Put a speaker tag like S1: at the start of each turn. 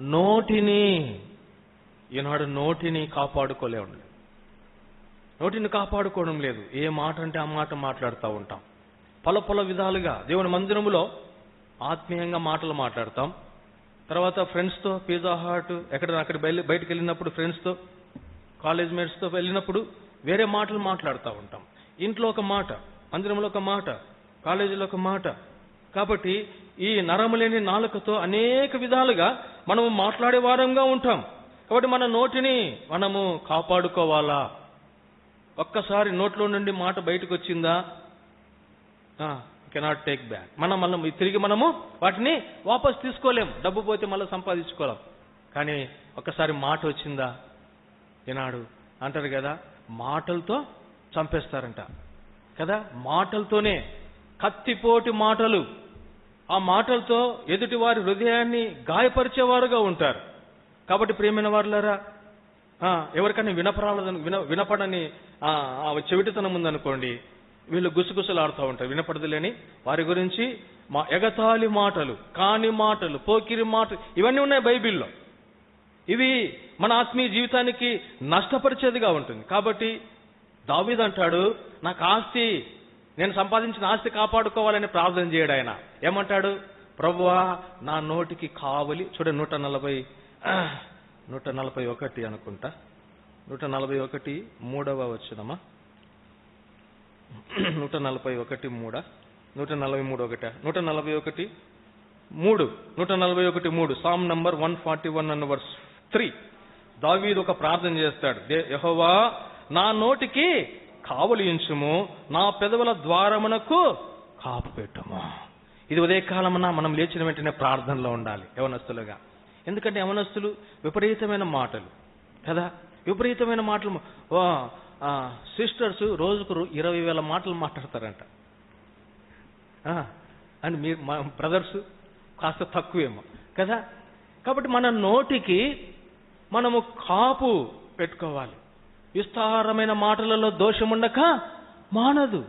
S1: నోటిని ఈనాడు నోటిని కాపాడుకోలేము నోటిని కాపాడుకోవడం లేదు. ఏ మాట అంటే ఆ మాట మాట్లాడుతూ ఉంటాం. పల పల విధాలుగా దేవుని మందిరములో ఆత్మీయంగా మాటలు మాట్లాడతాం. తర్వాత ఫ్రెండ్స్తో పిజ్జా హాట్ ఎక్కడ అక్కడ బయలు బయటకు వెళ్ళినప్పుడు ఫ్రెండ్స్తో కాలేజ్ మేట్స్తో వెళ్ళినప్పుడు వేరే మాటలు మాట్లాడుతూ ఉంటాం. ఇంట్లో ఒక మాట మందిరంలో ఒక మాట కాలేజీలో ఒక మాట కాబట్టి ఈ నరము లేని నాలుకతో అనేక విధాలుగా మనము మాట్లాడే వారంగా ఉంటాం. కాబట్టి మన నోటిని మనము కాపాడుకోవాలా? ఒక్కసారి నోట్లో నుండి మాట బయటకు వచ్చిందా కెనాట్ టేక్ బ్యాక్ మనం మళ్ళీ తిరిగి మనము వాటిని వాపస్ తీసుకోలేం. డబ్బు పోతే మళ్ళీ సంపాదించుకోలేం. కానీ ఒక్కసారి మాట వచ్చిందా? ఈనాడు అంటారు కదా మాటలతో చంపేస్తారంట. కదా మాటలతోనే కత్తిపోటి మాటలు. ఆ మాటలతో ఎదుటి వారి హృదయాన్ని గాయపరిచేవారుగా ఉంటారు. కాబట్టి ప్రేమైన వారులారా ఎవరికైనా వినపరాలని విన వినపడని ఆ, చెవిటితనం ఉందనుకోండి వీళ్ళు గుసగుసలాడుతూ ఉంటారు. వినపడదులేని వారి గురించి మా ఎగతాళి మాటలు కాని మాటలు పోకిరి మాటలు ఇవన్నీ ఉన్నాయి బైబిల్లో. ఇవి మన ఆత్మీయ జీవితానికి నష్టపరిచేదిగా ఉంటుంది. కాబట్టి దావీద్ అంటాడు నాకు ఆస్తి నేను సంపాదించిన ఆస్తి కాపాడుకోవాలని ప్రార్థన చేయడు ఆయన. ఏమంటాడు? ప్రభువా నా నోటికి కావలి చూడ నూట నలభై నూట నలభై ఒకటి అనుకుంటా. నూట నలభై ఒకటి మూడవ వచ్చినమా నూట నలభై ఒకటి మూడ? నూట నలభై మూడు ఒకట? నూట నలభై ఒకటి మూడు. నూట నలభై ఒకటి మూడు. Psalm number one forty one అన్న వర్స్ త్రీ దావీద్ ఒక ప్రార్థన చేస్తాడు. దే- యెహోవా నా నోటికి కావలించుము నా పెదవుల ద్వారమునకు కాపు పెట్టుము. ఇది ఉదయకాలమున మనం లేచిన వెంటనే ప్రార్థనలో ఉండాలి యవనస్తులుగా. ఎందుకంటే యవనస్తులు విపరీతమైన మాటలు కదా? విపరీతమైన మాటలు. ఓ, సిస్టర్స్ రోజుకు ఇరవై వేల మాటలు మాట్లాడతారంట. అండ్ మీ బ్రదర్స్ కాస్త తక్కువేమో కదా? కాబట్టి మన నోటికి మనము కాపు పెట్టుకోవాలి. విస్తారమైన మాటలలో దోషముండక మానదు.